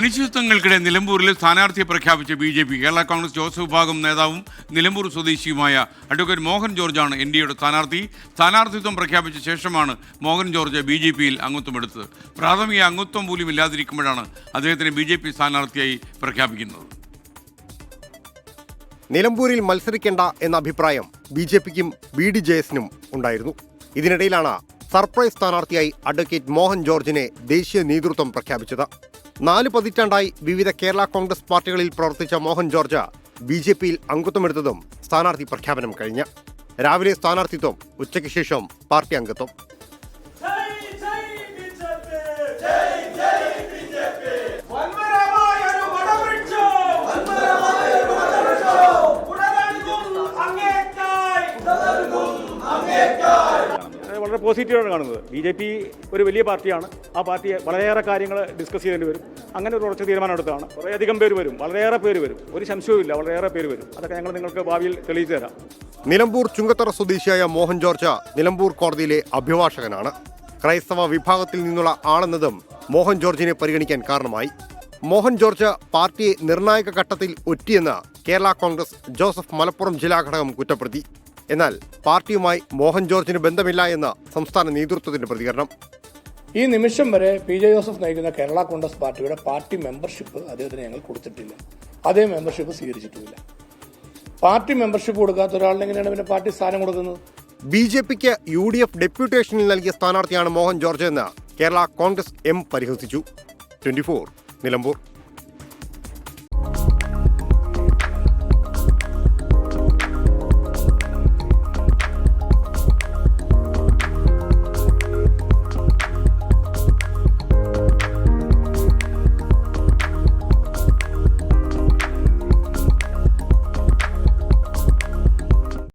അനിശ്ചിതത്വങ്ങൾക്കിടെ നിലമ്പൂരിൽ സ്ഥാനാർത്ഥിയെ പ്രഖ്യാപിച്ച B J P Kerala Congress Joseph വിഭാഗം നേതാവും നിലമ്പൂർ സ്വദേശിയുമായ അഡ്വക്കേറ്റ് മോഹൻ ജോർജാണ് എൻ ഡി എയുടെ സ്ഥാനാർത്ഥി. സ്ഥാനാർത്ഥിത്വം പ്രഖ്യാപിച്ച ശേഷമാണ് മോഹൻ ജോർജ് ബി ജെ പിയിൽ അംഗത്വമെടുത്തത് പ്രാഥമിക അംഗത്വം പോലും ഇല്ലാതിരിക്കുമ്പോഴാണ് അദ്ദേഹത്തിന് ബി ജെ പി സ്ഥാനാർത്ഥിയായി പ്രഖ്യാപിക്കുന്നത്. നിലമ്പൂരിൽ മത്സരിക്കേണ്ട എന്ന അഭിപ്രായം ബി ജെ പിക്കും ബി ഡി ജെ എസിനും ഉണ്ടായിരുന്നു. ഇതിനിടയിലാണ് സർപ്രൈസ് സ്ഥാനാർത്ഥിയായി അഡ്വക്കേറ്റ് മോഹൻ ജോർജിനെ ദേശീയ നേതൃത്വം പ്രഖ്യാപിച്ചത്. നാല് പതിറ്റാണ്ടായി വിവിധ കേരള കോൺഗ്രസ് പാർട്ടികളിൽ പ്രവർത്തിച്ച മോഹൻ ജോർജ് ബി ജെ പിയിൽ അംഗത്വമെടുത്തതും സ്ഥാനാർത്ഥി പ്രഖ്യാപനം കഴിഞ്ഞ. രാവിലെ സ്ഥാനാർത്ഥിത്വം ഉച്ചയ്ക്ക് ശേഷം പാർട്ടി അംഗത്വം. ജയ് വളരെ പോസിറ്റീവാണ് കാണുന്നത്. ബി ജെ പി ഒരു വലിയ പാർട്ടിയാണ്. ആ പാർട്ടിയെ വളരെയേറെ കാര്യങ്ങൾ ഡിസ്കസ് ചെയ്യേണ്ടി വരും. അങ്ങനെ ഒരു ഉറച്ച തീരുമാനം എടുത്താണ് കുറേയധികം പേര് വരും. വളരെയേറെ പേര് വരും. ഒരു സംശയവുമില്ല വളരെയേറെ പേര് വരും. അതൊക്കെ ഞങ്ങൾ നിങ്ങൾക്ക് ഭാവിയിൽ തെളിയിച്ചു തരാം. നിലമ്പൂർ ചുങ്കത്തറ സ്വദേശിയായ മോഹൻ ജോർജ് നിലമ്പൂർ കോടതിയിലെ അഭിഭാഷകനാണ്. ക്രൈസ്തവ വിഭാഗത്തിൽ നിന്നുള്ള ആളെന്നതും മോഹൻ ജോർജിനെ പരിഗണിക്കാൻ കാരണമായി. മോഹൻ ജോർജ് പാർട്ടിയെ നിർണായക ഘട്ടത്തിൽ ഒറ്റിയെന്ന് കേരള കോൺഗ്രസ് ജോസഫ് മലപ്പുറം ജില്ലാ ഘടകം കുറ്റപ്പെടുത്തി. എന്നാൽ പാർട്ടിയുമായി മോഹൻ ജോർജിന് ബന്ധമില്ല എന്ന സംസ്ഥാന നേതൃത്വത്തിന്റെ പ്രതികരണം. ഈ നിമിഷം വരെ പി ജെ ജോസഫ് നയിക്കുന്ന കേരള കോൺഗ്രസ് പാർട്ടിയുടെ പാർട്ടി മെമ്പർഷിപ്പ് അദ്ദേഹത്തിന് ഞങ്ങൾ കൊടുത്തിട്ടില്ല. അതേ മെമ്പർഷിപ്പ് സ്വീകരിച്ചിട്ടുമില്ല. പാർട്ടി മെമ്പർഷിപ്പ് കൊടുക്കാത്ത ഒരാളിന് എങ്ങനെയാണ് പിന്നെ പാർട്ടി സ്ഥാനം കൊടുക്കുന്നത്? ബി ജെ പിക്ക് യു ഡി എഫ് ഡെപ്യൂട്ടേഷനിൽ നൽകിയ സ്ഥാനാർത്ഥിയാണ് മോഹൻ ജോർജ് എന്ന് കേരള കോൺഗ്രസ് എം പരിഹസിച്ചു. Twenty four Nilambur.